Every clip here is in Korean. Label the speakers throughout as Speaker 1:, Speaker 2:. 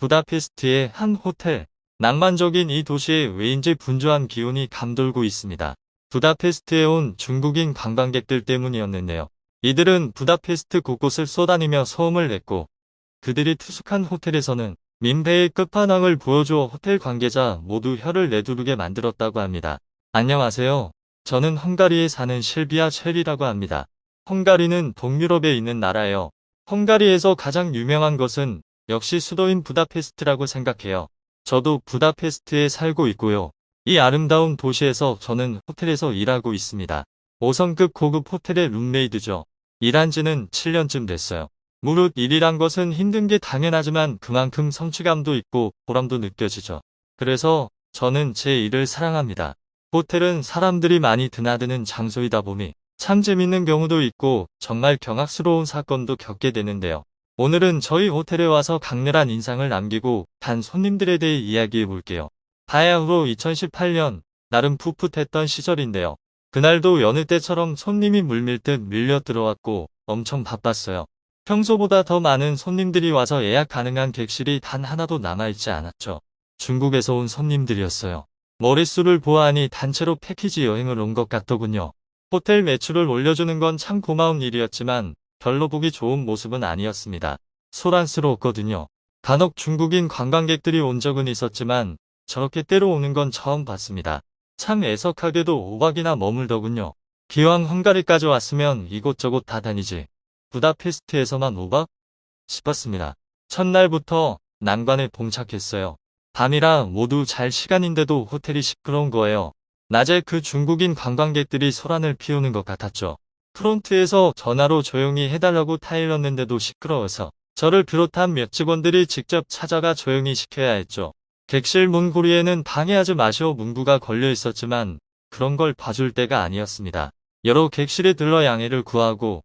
Speaker 1: 부다페스트의 한 호텔. 낭만적인 이 도시에 왜인지 분주한 기운이 감돌고 있습니다. 부다페스트에 온 중국인 관광객들 때문이었는데요. 이들은 부다페스트 곳곳을 쏘다니며 소음을 냈고 그들이 투숙한 호텔에서는 민폐의 끝판왕을 보여줘 호텔 관계자 모두 혀를 내두르게 만들었다고 합니다. 안녕하세요. 저는 헝가리에 사는 실비아 첼이라고 합니다. 헝가리는 동유럽에 있는 나라예요. 헝가리에서 가장 유명한 것은 역시 수도인 부다페스트라고 생각해요. 저도 부다페스트에 살고 있고요. 이 아름다운 도시에서 저는 호텔에서 일하고 있습니다. 5성급 고급 호텔의 룸메이드죠. 일한 지는 7년쯤 됐어요. 무릇 일이란 것은 힘든 게 당연하지만 그만큼 성취감도 있고 보람도 느껴지죠. 그래서 저는 제 일을 사랑합니다. 호텔은 사람들이 많이 드나드는 장소이다 보니 참 재밌는 경우도 있고 정말 경악스러운 사건도 겪게 되는데요. 오늘은 저희 호텔에 와서 강렬한 인상을 남기고 단 손님들에 대해 이야기해 볼게요. 바야흐로 2018년 나름 풋풋했던 시절인데요. 그날도 여느 때처럼 손님이 물밀듯 밀려 들어왔고 엄청 바빴어요. 평소보다 더 많은 손님들이 와서 예약 가능한 객실이 단 하나도 남아있지 않았죠. 중국에서 온 손님들이었어요. 머릿수를 보아하니 단체로 패키지 여행을 온 것 같더군요. 호텔 매출을 올려주는 건 참 고마운 일이었지만 별로 보기 좋은 모습은 아니었습니다. 소란스러웠거든요. 간혹 중국인 관광객들이 온 적은 있었지만 저렇게 때로 오는 건 처음 봤습니다. 참 애석하게도 5박이나 머물더군요. 기왕 헝가리까지 왔으면 이곳저곳 다 다니지. 부다페스트에서만 5박? 싶었습니다. 첫날부터 난관에 봉착했어요. 밤이라 모두 잘 시간인데도 호텔이 시끄러운 거예요. 낮에 그 중국인 관광객들이 소란을 피우는 것 같았죠. 프론트에서 전화로 조용히 해달라고 타일렀는데도 시끄러워서 저를 비롯한 몇 직원들이 직접 찾아가 조용히 시켜야 했죠. 객실 문고리에는 방해하지 마시오 문구가 걸려 있었지만 그런 걸 봐줄 때가 아니었습니다. 여러 객실에 들러 양해를 구하고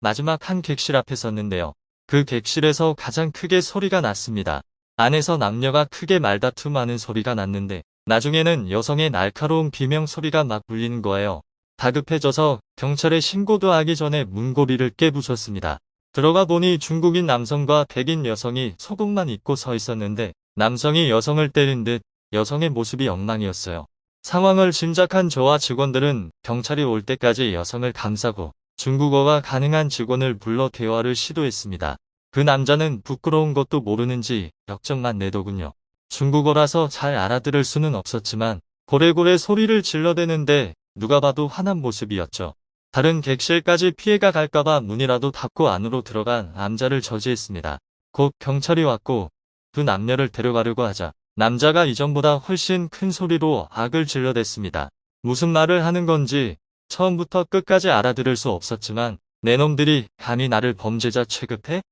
Speaker 1: 마지막 한 객실 앞에 섰는데요. 그 객실에서 가장 크게 소리가 났습니다. 안에서 남녀가 크게 말다툼하는 소리가 났는데 나중에는 여성의 날카로운 비명 소리가 막 울리는 거예요. 다급해져서 경찰에 신고도 하기 전에 문고리를 깨부쉈습니다. 들어가 보니 중국인 남성과 백인 여성이 속옷만 입고 서 있었는데 남성이 여성을 때린 듯 여성의 모습이 엉망이었어요. 상황을 짐작한 저와 직원들은 경찰이 올 때까지 여성을 감싸고 중국어가 가능한 직원을 불러 대화를 시도했습니다. 그 남자는 부끄러운 것도 모르는지 역정만 내더군요. 중국어라서 잘 알아들을 수는 없었지만 고래고래 소리를 질러대는데 누가 봐도 화난 모습이었죠. 다른 객실까지 피해가 갈까봐 문이라도 닫고 안으로 들어간 남자를 저지했습니다. 곧 경찰이 왔고 두 남녀를 데려가려고 하자 남자가 이전보다 훨씬 큰 소리로 악을 질러댔습니다. 무슨 말을 하는 건지 처음부터 끝까지 알아들을 수 없었지만 내 놈들이 감히 나를 범죄자 취급해?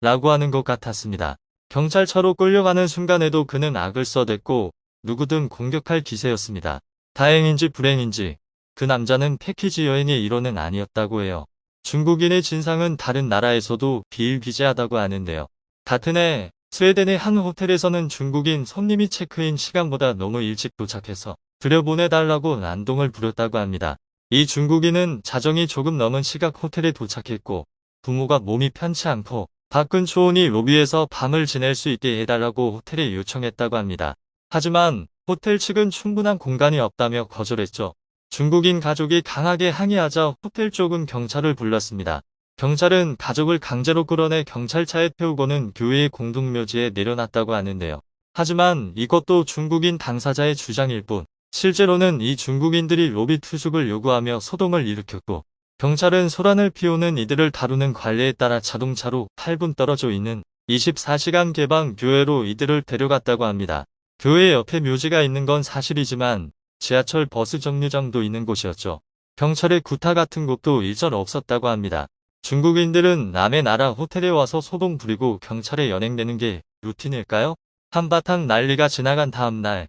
Speaker 1: 라고 하는 것 같았습니다. 경찰차로 끌려가는 순간에도 그는 악을 써댔고 누구든 공격할 기세였습니다. 다행인지 불행인지 그 남자는 패키지 여행의 일원은 아니었다고 해요. 중국인의 진상은 다른 나라에서도 비일비재하다고 하는데요. 같은 해 스웨덴의 한 호텔에서는 중국인 손님이 체크인 시간보다 너무 일찍 도착해서 들여보내달라고 난동을 부렸다고 합니다. 이 중국인은 자정이 조금 넘은 시각 호텔에 도착했고 부모가 몸이 편치 않고 박근 초원이 로비에서 밤을 지낼 수 있게 해달라고 호텔에 요청했다고 합니다. 하지만 호텔 측은 충분한 공간이 없다며 거절했죠. 중국인 가족이 강하게 항의하자 호텔 쪽은 경찰을 불렀습니다. 경찰은 가족을 강제로 끌어내 경찰차에 태우고는 교회의 공동묘지에 내려놨다고 하는데요. 하지만 이것도 중국인 당사자의 주장일 뿐 실제로는 이 중국인들이 로비 투숙을 요구하며 소동을 일으켰고 경찰은 소란을 피우는 이들을 다루는 관례에 따라 자동차로 8분 떨어져 있는 24시간 개방 교회로 이들을 데려갔다고 합니다. 교회 옆에 묘지가 있는 건 사실이지만 지하철 버스 정류장도 있는 곳이었죠. 경찰의 구타 같은 곳도 일절 없었다고 합니다. 중국인들은 남의 나라 호텔에 와서 소동 부리고 경찰에 연행되는 게 루틴일까요? 한바탕 난리가 지나간 다음 날,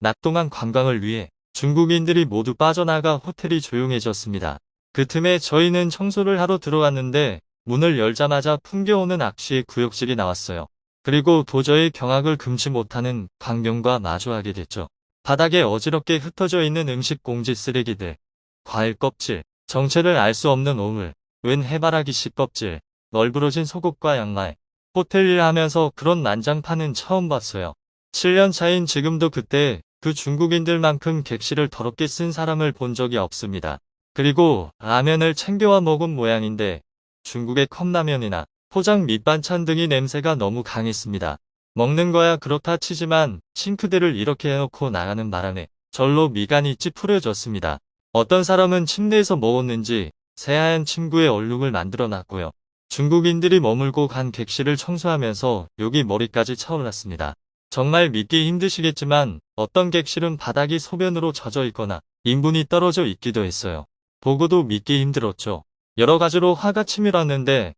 Speaker 1: 낮 동안 관광을 위해 중국인들이 모두 빠져나가 호텔이 조용해졌습니다. 그 틈에 저희는 청소를 하러 들어갔는데 문을 열자마자 풍겨오는 악취의 구역질이 나왔어요. 그리고 도저히 경악을 금치 못하는 광경과 마주하게 됐죠. 바닥에 어지럽게 흩어져 있는 음식 봉지 쓰레기들, 과일 껍질, 정체를 알 수 없는 오물, 웬 해바라기 씨 껍질, 널브러진 속옷과 양말, 호텔 일 하면서 그런 난장판은 처음 봤어요. 7년 차인 지금도 그때 그 중국인들만큼 객실을 더럽게 쓴 사람을 본 적이 없습니다. 그리고 라면을 챙겨와 먹은 모양인데 중국의 컵라면이나 포장 밑반찬 등이 냄새가 너무 강했습니다. 먹는 거야 그렇다 치지만 싱크대를 이렇게 해놓고 나가는 바람에 절로 미간이 찌푸려졌습니다. 어떤 사람은 침대에서 먹었는지 새하얀 침구에 얼룩을 만들어 놨고요. 중국인들이 머물고 간 객실을 청소하면서 여기 머리까지 차올랐습니다. 정말 믿기 힘드시겠지만 어떤 객실은 바닥이 소변으로 젖어 있거나 인분이 떨어져 있기도 했어요. 보고도 믿기 힘들었죠. 여러 가지로 화가 치밀었는데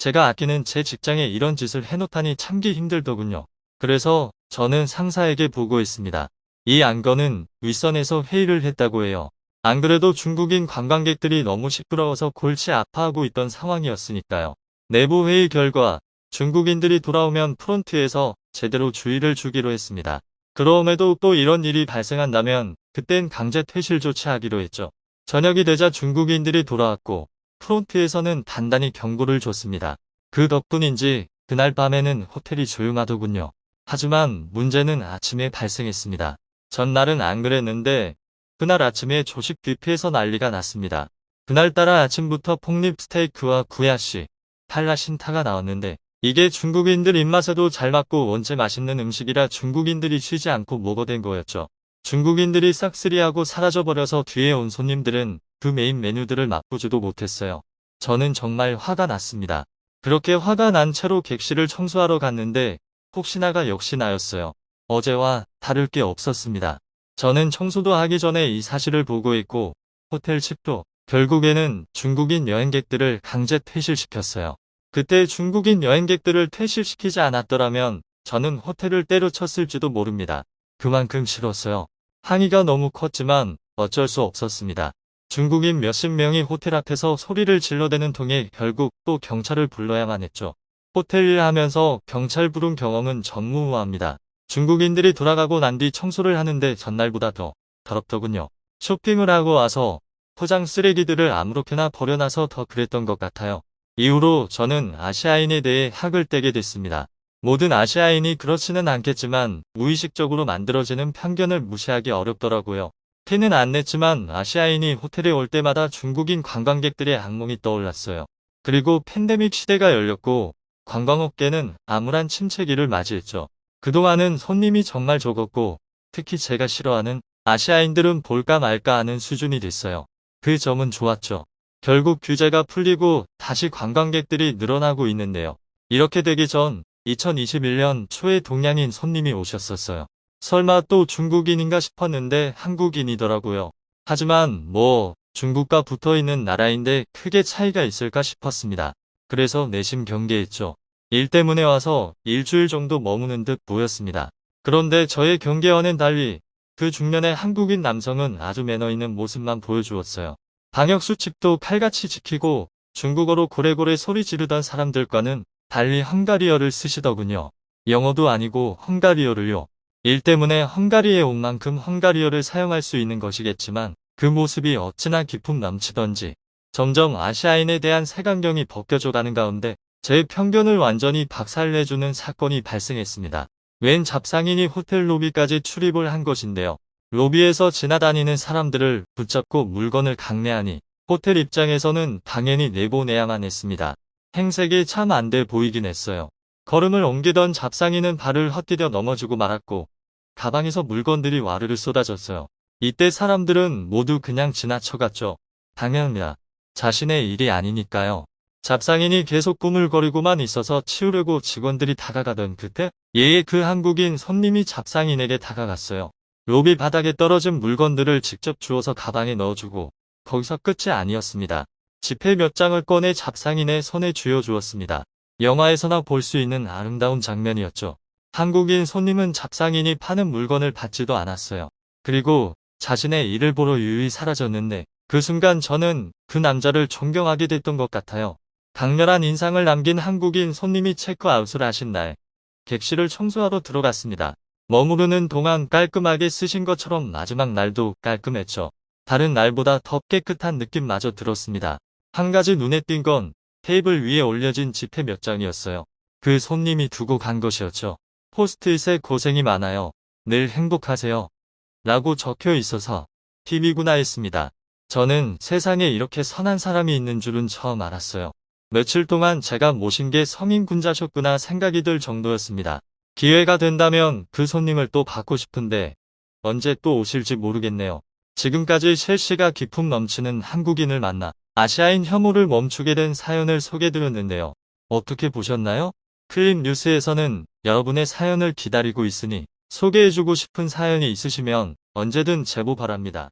Speaker 1: 제가 아끼는 제 직장에 이런 짓을 해놓다니 참기 힘들더군요. 그래서 저는 상사에게 보고했습니다. 이 안건은 윗선에서 회의를 했다고 해요. 안 그래도 중국인 관광객들이 너무 시끄러워서 골치 아파하고 있던 상황이었으니까요. 내부 회의 결과 중국인들이 돌아오면 프론트에서 제대로 주의를 주기로 했습니다. 그럼에도 또 이런 일이 발생한다면 그땐 강제 퇴실 조치하기로 했죠. 저녁이 되자 중국인들이 돌아왔고 프론트에서는 단단히 경고를 줬습니다. 그 덕분인지 그날 밤에는 호텔이 조용하더군요. 하지만 문제는 아침에 발생했습니다. 전날은 안 그랬는데 그날 아침에 조식 뷔페에서 난리가 났습니다. 그날따라 아침부터 폭립 스테이크와 구야시, 탈라신타가 나왔는데 이게 중국인들 입맛에도 잘 맞고 원체 맛있는 음식이라 중국인들이 쉬지 않고 먹어댄 거였죠. 중국인들이 싹쓸이하고 사라져버려서 뒤에 온 손님들은 그 메인 메뉴들을 맛보지도 못했어요. 저는 정말 화가 났습니다. 그렇게 화가 난 채로 객실을 청소하러 갔는데 혹시나가 역시 나였어요. 어제와 다를 게 없었습니다. 저는 청소도 하기 전에 이 사실을 보고했고 호텔 측도 결국에는 중국인 여행객들을 강제 퇴실시켰어요. 그때 중국인 여행객들을 퇴실시키지 않았더라면 저는 호텔을 때려쳤을지도 모릅니다. 그만큼 싫었어요. 항의가 너무 컸지만 어쩔 수 없었습니다. 중국인 몇십 명이 호텔 앞에서 소리를 질러대는 통에 결국 또 경찰을 불러야만 했죠. 호텔 일 하면서 경찰 부른 경험은 전무후무합니다. 중국인들이 돌아가고 난 뒤 청소를 하는데 전날보다 더 더럽더군요. 쇼핑을 하고 와서 포장 쓰레기들을 아무렇게나 버려놔서 더 그랬던 것 같아요. 이후로 저는 아시아인에 대해 학을 떼게 됐습니다. 모든 아시아인이 그렇지는 않겠지만 무의식적으로 만들어지는 편견을 무시하기 어렵더라고요. 티는 안 냈지만 아시아인이 호텔에 올 때마다 중국인 관광객들의 악몽이 떠올랐어요. 그리고 팬데믹 시대가 열렸고 관광업계는 암울한 침체기를 맞이했죠. 그동안은 손님이 정말 적었고 특히 제가 싫어하는 아시아인들은 볼까 말까 하는 수준이 됐어요. 그 점은 좋았죠. 결국 규제가 풀리고 다시 관광객들이 늘어나고 있는데요. 이렇게 되기 전 2021년 초에 동양인 손님이 오셨었어요. 설마 또 중국인인가 싶었는데 한국인이더라고요. 하지만 뭐 중국과 붙어 있는 나라인데 크게 차이가 있을까 싶었습니다. 그래서 내심 경계했죠. 일 때문에 와서 일주일 정도 머무는 듯 보였습니다. 그런데 저의 경계와는 달리 그 중년의 한국인 남성은 아주 매너 있는 모습만 보여주었어요. 방역 수칙도 칼같이 지키고 중국어로 고래고래 소리 지르던 사람들과는 달리 헝가리어를 쓰시더군요. 영어도 아니고 헝가리어를요. 일 때문에 헝가리에 온 만큼 헝가리어를 사용할 수 있는 것이겠지만 그 모습이 어찌나 기품 넘치던지 점점 아시아인에 대한 색안경이 벗겨져 가는 가운데 제 편견을 완전히 박살내주는 사건이 발생했습니다. 웬 잡상인이 호텔 로비까지 출입을 한 것인데요. 로비에서 지나다니는 사람들을 붙잡고 물건을 강매하니 호텔 입장에서는 당연히 내보내야만 했습니다. 행색이 참 안 돼 보이긴 했어요. 걸음을 옮기던 잡상이는 발을 헛디뎌 넘어지고 말았고 가방에서 물건들이 와르르 쏟아졌어요. 이때 사람들은 모두 그냥 지나쳐갔죠. 당연합니다. 자신의 일이 아니니까요. 잡상인이 계속 꾸물거리고만 있어서 치우려고 직원들이 다가가던 그때 예의 그 한국인 손님이 잡상인에게 다가갔어요. 로비 바닥에 떨어진 물건들을 직접 주워서 가방에 넣어주고 거기서 끝이 아니었습니다. 지폐 몇 장을 꺼내 잡상인의 손에 쥐어주었습니다. 영화에서나 볼 수 있는 아름다운 장면이었죠. 한국인 손님은 잡상인이 파는 물건을 받지도 않았어요. 그리고 자신의 일을 보러 유유히 사라졌는데 그 순간 저는 그 남자를 존경하게 됐던 것 같아요. 강렬한 인상을 남긴 한국인 손님이 체크아웃을 하신 날 객실을 청소하러 들어갔습니다. 머무르는 동안 깔끔하게 쓰신 것처럼 마지막 날도 깔끔했죠. 다른 날보다 더 깨끗한 느낌마저 들었습니다. 한 가지 눈에 띈 건 테이블 위에 올려진 지폐 몇 장이었어요. 그 손님이 두고 간 것이었죠. 포스트잇에 고생이 많아요. 늘 행복하세요. 라고 적혀 있어서 TV구나 했습니다. 저는 세상에 이렇게 선한 사람이 있는 줄은 처음 알았어요. 며칠 동안 제가 모신 게 서민군자셨구나 생각이 들 정도였습니다. 기회가 된다면 그 손님을 또 받고 싶은데 언제 또 오실지 모르겠네요. 지금까지 실시가 기품 넘치는 한국인을 만나 아시아인 혐오를 멈추게 된 사연을 소개드렸는데요. 어떻게 보셨나요? 클립 뉴스에서는 여러분의 사연을 기다리고 있으니 소개해주고 싶은 사연이 있으시면 언제든 제보 바랍니다.